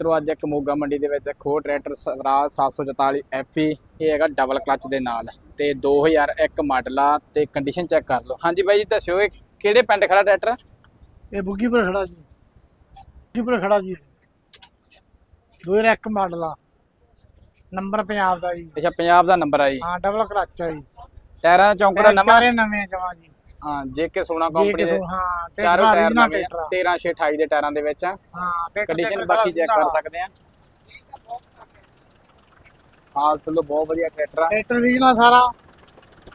ਮਿੱਤਰੋ ਅੱਜ ਇੱਕ ਮੋਗਾ ਮੰਡੀ ਦੇ ਵਿੱਚ ਖੋ ਟਰੈਕਟਰ ਸਵਰਾਜ 744 FE ਇਹ ਹੈਗਾ ਡਬਲ ਕਲਚ ਦੇ ਨਾਲ ਤੇ 2001 ਮਾਡਲ ਆ ਤੇ ਕੰਡੀਸ਼ਨ ਚੈੱਕ ਕਰ ਲਓ। ਹਾਂਜੀ ਬਾਈ ਜੀ ਦੱਸਿਓ ਇਹ ਕਿਹੜੇ ਪਿੰਡ ਖੜਾ ਟਰੈਕਟਰ? ਇਹ ਬੁੱਗੀਪੁਰ ਖੜਾ ਜੀ। ਬੁੱਗੀਪੁਰ ਖੜਾ ਜੀ। 2001 ਮਾਡਲ ਆ। ਨੰਬਰ ਪੰਜਾਬ ਦਾ ਜੀ। ਅੱਛਾ ਪੰਜਾਬ ਦਾ ਨੰਬਰ ਆ ਜੀ। ਹਾਂ ਡਬਲ ਕਲਚ ਆ ਜੀ। ਟਾਇਰਾਂ ਦਾ ਚੌਂਕੜਾ ਨਵਾਂ? ਨਵੇਂ ਜਮਾ ਜੀ। ਹਾਂ JK ਸੋਨਾ ਕੰਪਨੀ ਦੇ ਹਾਂ ਚਾਰੋਂ ਟਾਇਰ ਨਵੇਂ ਟਰੈਕਟਰ ਆ। 13 28 ਦੇ ਟਾਇਰਾਂ ਦੇ ਵਿੱਚ ਆ। ਹਾਂ ਕੰਡੀਸ਼ਨ ਬਾਕੀ ਚੈੱਕ ਕਰ ਸਕਦੇ ਆ। ਹਾਲਤ ਲੋ ਬਹੁਤ ਵਧੀਆ ਟਰੈਕਟਰ ਆ। ਟਰੈਕਟਰ ਵੀ ਨਾ ਸਾਰਾ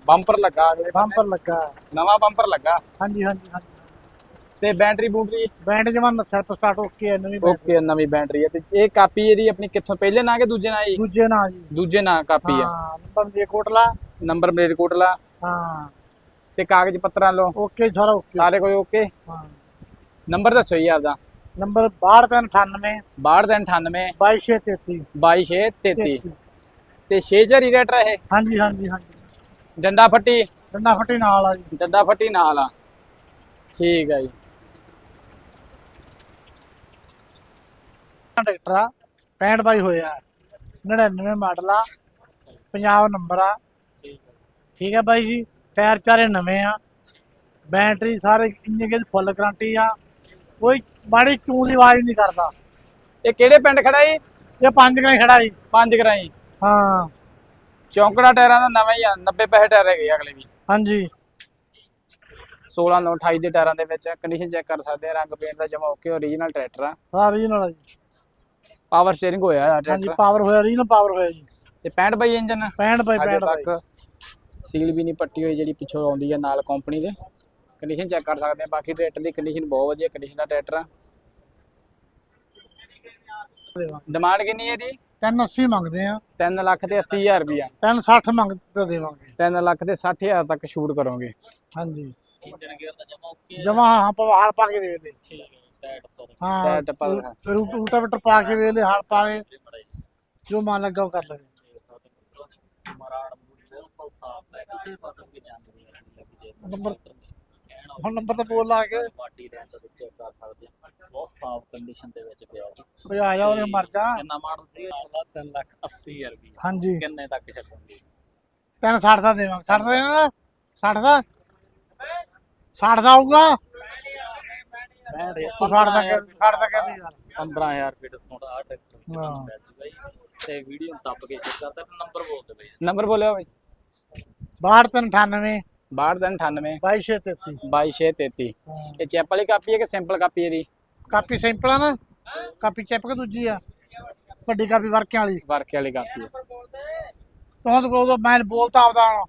ਬੰਪਰ ਲੱਗਾ। ਬੰਪਰ ਲੱਗਾ ਨਵਾਂ ਬੰਪਰ ਲੱਗਾ। ਹਾਂਜੀ ਹਾਂਜੀ ਹਾਂਜੀ। ਤੇ ਬੈਟਰੀ ਬੂਟਰੀ ਬੈਂਡ ਜਮਾ ਸੈਲਫ ਸਟਾਰਟ ਓਕੇ ਹੈ ਨਵੀਂ। ਓਕੇ ਨਵੀਂ ਬੈਟਰੀ ਹੈ ਤੇ ਇਹ ਕਾਪੀ ਇਹਦੀ ਆਪਣੀ ਕਿੱਥੋਂ ਪਹਿਲੇ ਨਾਂ ਕਿ ਦੂਜੇ ਨਾਂ ਜੀ? ਦੂਜੇ ਨਾਲ ਜੀ। ਦੂਜੇ ਨਾਂ ਕਾਪੀ ਆ। ਹਾਂ ਨੰਬਰ ਦੇ ਕੋਟਲਾ ਨੰਬਰ ਮਲੇਰਕੋਟਲਾ। ਹਾਂ। ਤੇ ਕਾਗਜ਼ ਪੱਤਰਾਂ ਲੋ ਓਕੇ ਸਾਰਾ ਓਕੇ। ਸਾਰੇ ਕੋਈ ਓਕੇ? ਹਾਂ। ਨੰਬਰ ਦੱਸੋ ਜੀ ਆਪਦਾ। ਨੰਬਰ 6298 6298 2233 2233 ਤੇ 6 ਝਰੀ ਰੇਟਰ ਇਹ ਹਾਂਜੀ ਹਾਂਜੀ ਹਾਂਜੀ। ਡੰਡਾ ਫੱਟੀ? ਡੰਡਾ ਫੱਟੀ ਨਾਲ ਆ ਜੀ। ਡੰਡਾ ਫੱਟੀ ਨਾਲ ਆ। ਠੀਕ ਹੈ ਜੀ। ਟਰੈਕਟਰ ਆ 65 ਬਾਈ ਹੋਇਆ। 99 ਮਾਡਲ ਆ ਪੰਜਾਬ ਨੰਬਰ ਆ। ਠੀਕ ਹੈ ਬਾਈ ਜੀ? ਟਾਇਰ ਚਾਰੇ ਨਵੇਂ ਆ ਬੈਟਰੀ ਸਾਰੇ ਇੰਨੇ ਕੇ ਫੁੱਲ ਗਾਰੰਟੀ ਆ ਕੋਈ ਮਾੜੀ ਚੂੰ ਦੀ ਆਵਾਜ਼ ਨਹੀਂ ਕਰਦਾ। ਇਹ ਕਿਹੜੇ ਪਿੰਡ ਖੜਾ ਜੀ? ਇਹ ਪੰਜ ਕਨੇ ਖੜਾ ਜੀ। ਪੰਜ ਗਰਾਈ ਹਾਂ। ਚੌਂਕੜਾ ਟਾਇਰਾਂ ਦਾ ਨਵਾਂ ਹੀ ਆ 90 ਪੈਸੇ ਟਾਇਰ ਹੈਗੇ ਆ ਅਗਲੇ ਵੀ। ਹਾਂਜੀ। 16 9 28 ਦੇ ਟਾਇਰਾਂ ਦੇ ਵਿੱਚ ਕੰਡੀਸ਼ਨ ਚੈੱਕ ਕਰ ਸਕਦੇ ਆ ਰੰਗ ਪੇਂਟ ਦਾ ਜਮਾ ਓਕੇ ਓਰੀਜਨਲ ਟਰੈਕਟਰ ਆ। original ਆ ਜੀ। ਪਾਵਰ ਸਟੀਅਰਿੰਗ ਹੋਇਆ ਆ ਹਾਂਜੀ ਟਰੈਕਟਰ ਪਾਵਰ ਹੋਇਆ original ਪਾਵਰ ਹੋਇਆ ਜੀ। ਤੇ 65 ਬਾਈ ਇੰਜਨ 65 ਬਾਈ ਅਜੇ 65 ਬਾਈ। ਤੱਕ। ਸੀਲ ਵੀ ਨਹੀਂ ਪੱਟੀ ਹੋਈ ਜਿਹੜੀ ਪਿੱਛੋਂ ਆਉਂਦੀ ਹੈ ਨਾਲ ਕੰਪਨੀ ਦੇ। ਕੰਡੀਸ਼ਨ ਚੈੱਕ ਕਰ ਸਕਦੇ ਆ। ਬਾਕੀ ਟਰੈਕਟਰ ਦੀ ਕੰਡੀਸ਼ਨ ਬਹੁਤ ਵਧੀਆ ਕੰਡੀਸ਼ਨ ਦਾ ਟਰੈਕਟਰ ਆ। ਡਿਮਾਂਡ ਕਿੰਨੀ ਹੈ ਜੀ? 380 ਮੰਗਦੇ ਆ। 3 ਲੱਖ ਤੇ 80000 ਰੁਪਿਆ 360 ਮੰਗ ਤੇ ਦੇਵਾਂਗੇ। 3 ਲੱਖ ਤੇ 60000 ਤੱਕ ਸ਼ੂਟ ਕਰੋਗੇ। ਹਾਂਜੀ। ਜਮਾ ਹਾਂ ਪਵਾੜ ਪਾ ਕੇ ਵੇਚ ਦੇ ਹਾਂ। ਰੂਟ ਰੂਟਾਵੇਟਰ ਪਾ ਕੇ ਵੇਚ ਲੈ ਹਲ ਪਾ ਲੈ ਜੋ ਮਨ ਲੱਗਾ ਉਹ ਕਰ ਲਵੇ। ਨੰਬਰ ਹੁਣ ਨੰਬਰ ਤਾਂ ਬੋਲ ਲਾ ਕੇ। ਪਾਰਟੀ ਰੈਂਟ ਦੇ ਚੈੱਕ ਕਰ ਸਕਦੇ ਆ ਬਹੁਤ ਸਾਫ਼ ਕੰਡੀਸ਼ਨ ਦੇ ਵਿੱਚ ਪਿਆ ਜੀ। ਕੋਈ ਆ ਜਾ ਉਹਨੇ ਮਰ ਜਾ। ਕਿੰਨਾ ਮਾਡਲ ਸੀ? ਆਉਂਦਾ 3 ਲੱਖ 80 ਰੁਪਏ ਹਾਂਜੀ। ਕਿੰਨੇ ਤੱਕ ਛੱਡੋਗੇ 360 ਦਾ ਦੇਵਾਂਗੇ। 60 ਦਾ ਦੇਣਾ? 60 ਦਾ? 60 ਦਾ ਆਊਗਾ? ਮੈਂ ਦੇ 60 ਦਾ ਕਰ 60 ਦਾ ਕਰ ਯਾਰ। 15000 ਰੁਪਏ ਡਿਸਕਾਊਂਟ ਆ ਟਰੈਕਟਰ ਹਾਂ। ਪੈ ਜੂਗਾ ਜੀ ਤੇ ਵੀਡੀਓ ਦੱਬ ਕੇ ਚੈੱਕ ਕਰਦਾ? ਨੰਬਰ ਬੋਲ ਦੇ ਬਈ। ਨੰਬਰ ਬੋਲਿਓ ਬਾਈ। 6298 6298 2233 22633 ਇਹ ਚੈਪ ਵਾਲੀ ਕਾਪੀ ਹੈ ਕਿ ਸਿੰਪਲ ਕਾਪੀ ਹੈ ਦੀ ਕਾਪੀ ਸਿੰਪਲ ਆ ਨਾ। ਕਾਪੀ ਚੈਪ ਕੇ ਦੂਜੀ ਆ। ਵੱਡੀ ਕਾਪੀ ਵਰਕਿਆਂ ਵਾਲੀ। ਵਰਕੇ ਵਾਲੀ ਕਾਪੀ ਹੈ। ਤੂੰ ਤਾਂ ਕਹੋ ਮੈਂ ਬੋਲਤਾ ਆਪਦਾ।